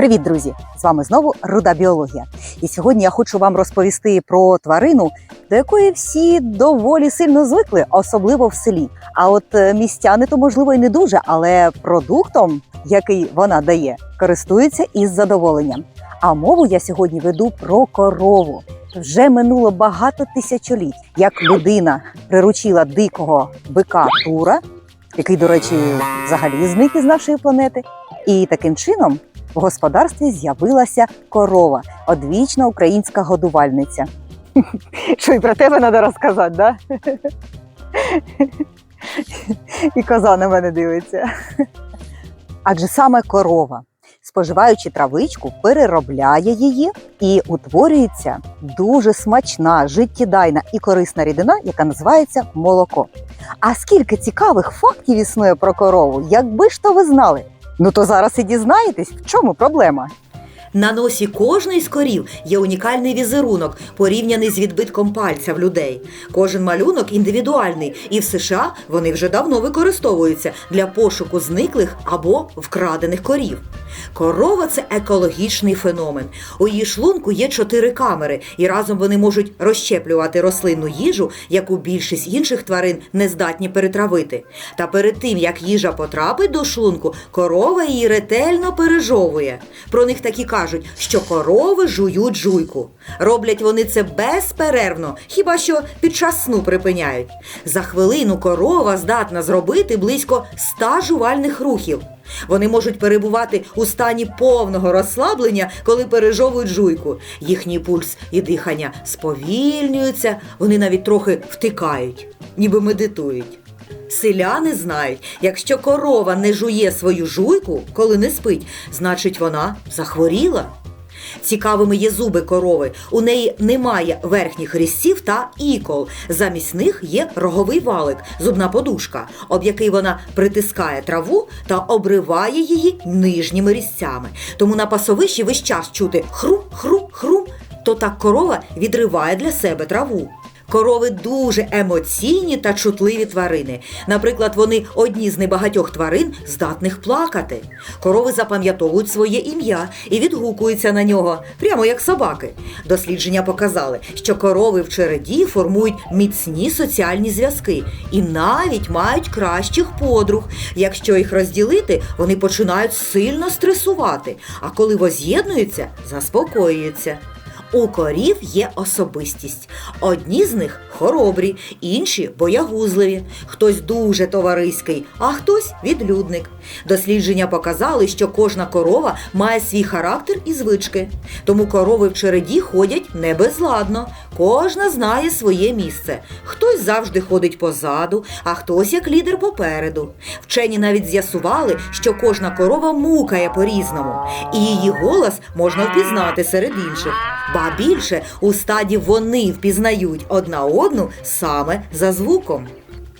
Привіт, друзі! З вами знову Руда Біологія. І сьогодні я хочу вам розповісти про тварину, до якої всі доволі сильно звикли, особливо в селі. А от е, містяни то можливо і не дуже, але продуктом, який вона дає, користуються із задоволенням. А мову я сьогодні веду про корову. Вже минуло багато тисячоліть, як людина приручила дикого бика Тура, який, до речі, взагалі зник із нашої планети. І таким чином в господарстві з'явилася корова, одвічна українська годувальниця. Що і про тебе треба розказати, да? І коза на мене дивиться. Адже саме корова, споживаючи травичку, переробляє її і утворюється дуже смачна, життєдайна і корисна рідина, яка називається молоко. А скільки цікавих фактів існує про корову, якби ж то ви знали? Ну то зараз і дізнаєтесь, в чому проблема. На носі кожної з корів є унікальний візерунок, порівняний з відбитком пальця в людей. Кожен малюнок індивідуальний, і в США вони вже давно використовуються для пошуку зниклих або вкрадених корів. Корова це екологічний феномен. У її шлунку є чотири камери, і разом вони можуть розщеплювати рослинну їжу, яку більшість інших тварин не здатні перетравити. Та перед тим як їжа потрапить до шлунку, корова її ретельно пережовує. Про них такі кажуть, що корови жують жуйку. Роблять вони це безперервно, хіба що під час сну припиняють. За хвилину корова здатна зробити близько 100 жувальних рухів. Вони можуть перебувати у стані повного розслаблення, коли пережовують жуйку. Їхній пульс і дихання сповільнюються, вони навіть трохи втикають, ніби медитують. Селяни знають, якщо корова не жує свою жуйку, коли не спить, значить вона захворіла. Цікавими є зуби корови. У неї немає верхніх різців та ікол. Замість них є роговий валик, зубна подушка, об який вона притискає траву та обриває її нижніми різцями. Тому на пасовищі весь час чути хрум, хрум, хрум, то так корова відриває для себе траву. Корови дуже емоційні та чутливі тварини. Наприклад, вони одні з небагатьох тварин, здатних плакати. Корови запам'ятовують своє ім'я і відгукуються на нього, прямо як собаки. Дослідження показали, що корови в череді формують міцні соціальні зв'язки і навіть мають кращих подруг. Якщо їх розділити, вони починають сильно стресувати, а коли воз'єднуються, заспокоюються. У корів є особистість. Одні з них хоробрі, інші боягузливі. Хтось дуже товариський, а хтось відлюдник. Дослідження показали, що кожна корова має свій характер і звички. Тому корови в череді ходять не безладно. Кожна знає своє місце. Хтось завжди ходить позаду, а хтось як лідер попереду. Вчені навіть з'ясували, що кожна корова мукає по-різному, і її голос можна впізнати серед інших. Ба більше у стаді вони впізнають одна одну саме за звуком.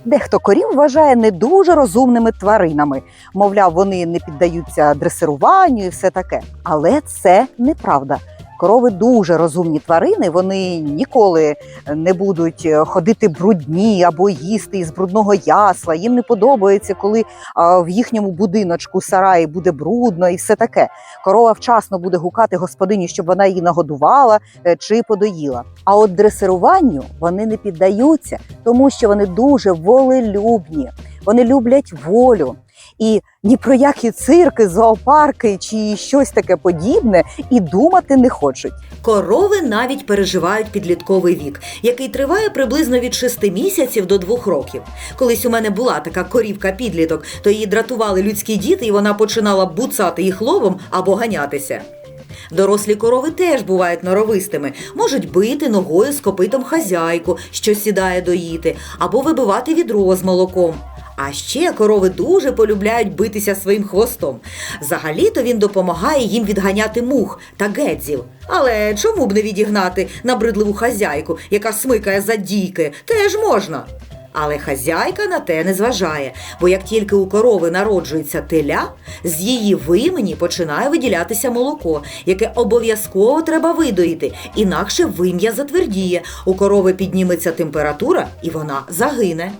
Дехто корів вважає не дуже розумними тваринами. Мовляв, вони не піддаються дресируванню і все таке. Але це неправда. Корови дуже розумні тварини, вони ніколи не будуть е, ходити брудні або їсти із брудного ясла. Їм не подобається, коли в їхньому будиночку сараї буде брудно і все таке. Корова вчасно буде гукати господині, щоб вона її нагодувала е, чи подоїла. А от дресируванню вони не піддаються, тому що вони дуже волелюбні, вони люблять волю. І ні про які цирки, зоопарки чи щось таке подібне і думати не хочуть. Корови навіть переживають підлітковий вік, який триває приблизно від 6 місяців до 2 років. Колись у мене була така корівка-підліток, то її дратували людські діти, і вона починала буцати їх ловом або ганятися. Дорослі корови теж бувають норовистими, можуть бити ногою з копитом хазяйку, що сідає доїти, або вибивати відро з молоком. А ще корови дуже полюбляють битися своїм хвостом. Взагалі-то він допомагає їм відганяти мух та гедзів. Але чому б не відігнати набридливу хазяйку, яка смикає за дійки, теж можна. Але хазяйка на те не зважає, бо як тільки у корови народжується теля, з її вимені починає виділятися молоко, яке обов'язково треба видоїти, інакше вим'я затвердіє, у корови підніметься температура і вона загине.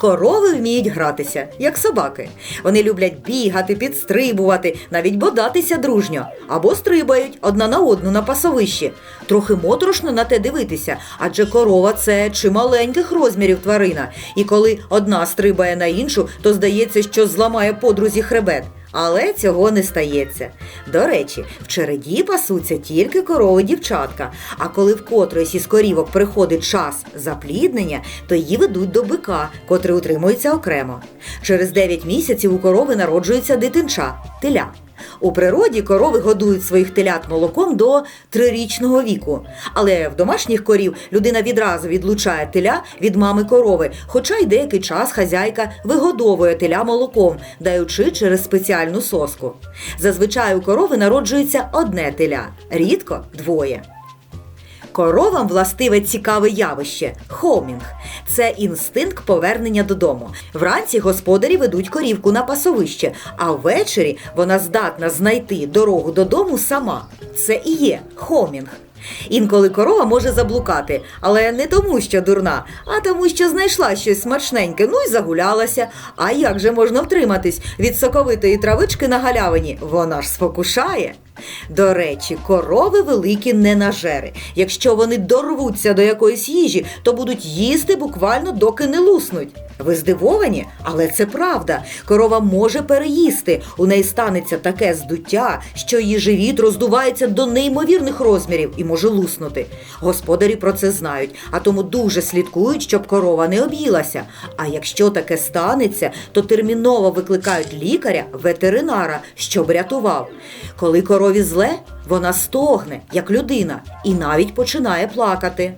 Корови вміють гратися, як собаки. Вони люблять бігати, підстрибувати, навіть бодатися дружньо або стрибають одна на одну на пасовищі. Трохи моторошно на те дивитися, адже корова це чималеньких розмірів тварина. І коли одна стрибає на іншу, то здається, що зламає подрузі хребет. Але цього не стається. До речі, в череді пасуться тільки корови дівчатка. А коли в котрийсь із корівок приходить час запліднення, то її ведуть до бика, котрий утримується окремо. Через 9 місяців у корови народжується дитинча теля. У природі корови годують своїх телят молоком до трирічного віку. Але в домашніх корів людина відразу відлучає теля від мами корови, хоча й деякий час хазяйка вигодовує теля молоком, даючи через спеціальну соску. Зазвичай у корови народжується одне теля, рідко двоє. Коровам властиве цікаве явище хоумінг. Це інстинкт повернення додому. Вранці господарі ведуть корівку на пасовище, а ввечері вона здатна знайти дорогу додому сама. Це і є хоумінг. Інколи корова може заблукати, але не тому, що дурна, а тому, що знайшла щось смачненьке, ну й загулялася. А як же можна втриматись від соковитої травички на галявині? Вона ж спокушає. До речі, корови великі ненажери. Якщо вони дорвуться до якоїсь їжі, то будуть їсти буквально доки не луснуть. Ви здивовані? Але це правда. Корова може переїсти. У неї станеться таке здуття, що її живіт роздувається до неймовірних розмірів і може луснути. Господарі про це знають, а тому дуже слідкують, щоб корова не об'їлася. А якщо таке станеться, то терміново викликають лікаря, ветеринара, щоб рятував. Коли корові зле, вона стогне, як людина, і навіть починає плакати.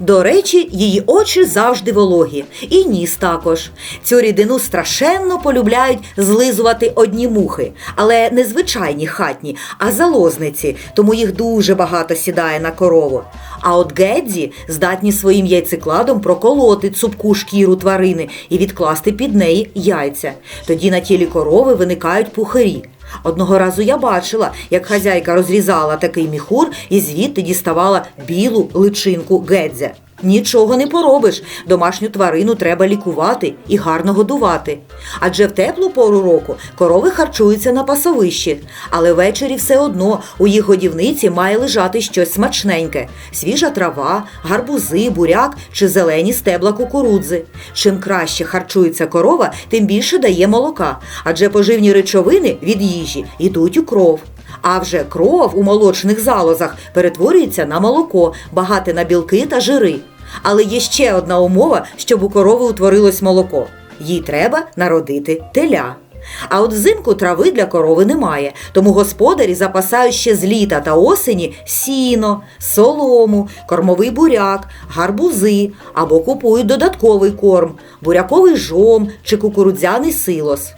До речі, її очі завжди вологі, і ніс також. Цю рідину страшенно полюбляють злизувати одні мухи, але не звичайні хатні, а залозниці, тому їх дуже багато сідає на корову. А от гедзі здатні своїм яйцекладом проколоти цупку шкіру тварини і відкласти під неї яйця. Тоді на тілі корови виникають пухирі. Одного разу я бачила, як хазяйка розрізала такий міхур і звідти діставала білу личинку гедзя. Нічого не поробиш. Домашню тварину треба лікувати і гарно годувати. Адже в теплу пору року корови харчуються на пасовищі, але ввечері все одно у їх годівниці має лежати щось смачненьке: свіжа трава, гарбузи, буряк чи зелені стебла кукурудзи. Чим краще харчується корова, тим більше дає молока, адже поживні речовини від їжі йдуть у кров. А вже кров у молочних залозах перетворюється на молоко, багате на білки та жири. Але є ще одна умова, щоб у корови утворилось молоко. Їй треба народити теля. А от взимку трави для корови немає, тому господарі запасають ще з літа та осені сіно, солому, кормовий буряк, гарбузи або купують додатковий корм, буряковий жом чи кукурудзяний силос.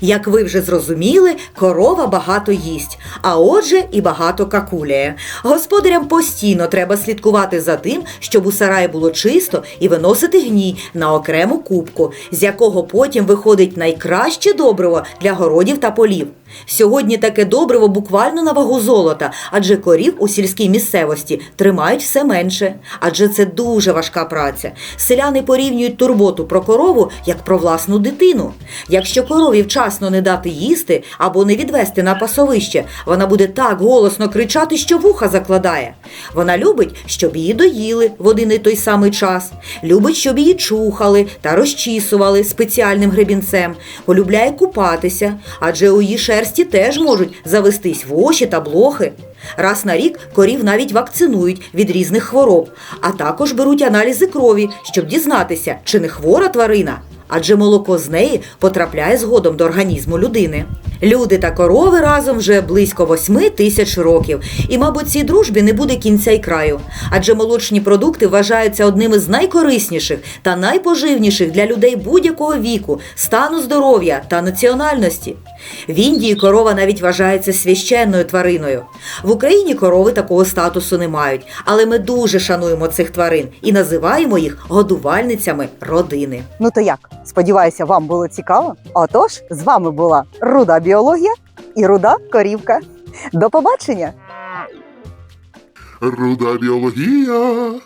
Як ви вже зрозуміли, корова багато їсть, а отже і багато какуляє. Господарям постійно треба слідкувати за тим, щоб у сараї було чисто і виносити гній на окрему кубку, з якого потім виходить найкраще добриво для городів та полів. Сьогодні таке добриво буквально на вагу золота, адже корів у сільській місцевості тримають все менше, адже це дуже важка праця. Селяни порівнюють турботу про корову як про власну дитину. Якщо корові вчасно не дати їсти або не відвести на пасовище, вона буде так голосно кричати, що вуха закладає. Вона любить, щоб її доїли в один і той самий час, любить, щоб її чухали та розчісували спеціальним гребінцем, полюбляє купатися, адже у її шерсті теж можуть завестись воші та блохи. Раз на рік корів навіть вакцинують від різних хвороб, а також беруть аналізи крові, щоб дізнатися, чи не хвора тварина, адже молоко з неї потрапляє згодом до організму людини. Люди та корови разом вже близько восьми тисяч років, і, мабуть, цій дружбі не буде кінця й краю, адже молочні продукти вважаються одними з найкорисніших та найпоживніших для людей будь-якого віку, стану здоров'я та національності. В Індії корова навіть вважається священною твариною. В Україні корови такого статусу не мають, але ми дуже шануємо цих тварин і називаємо їх годувальницями родини. Ну то як? Сподіваюся, вам було цікаво. Отож, з вами була руда біологія і руда корівка. До побачення! Руда біологія.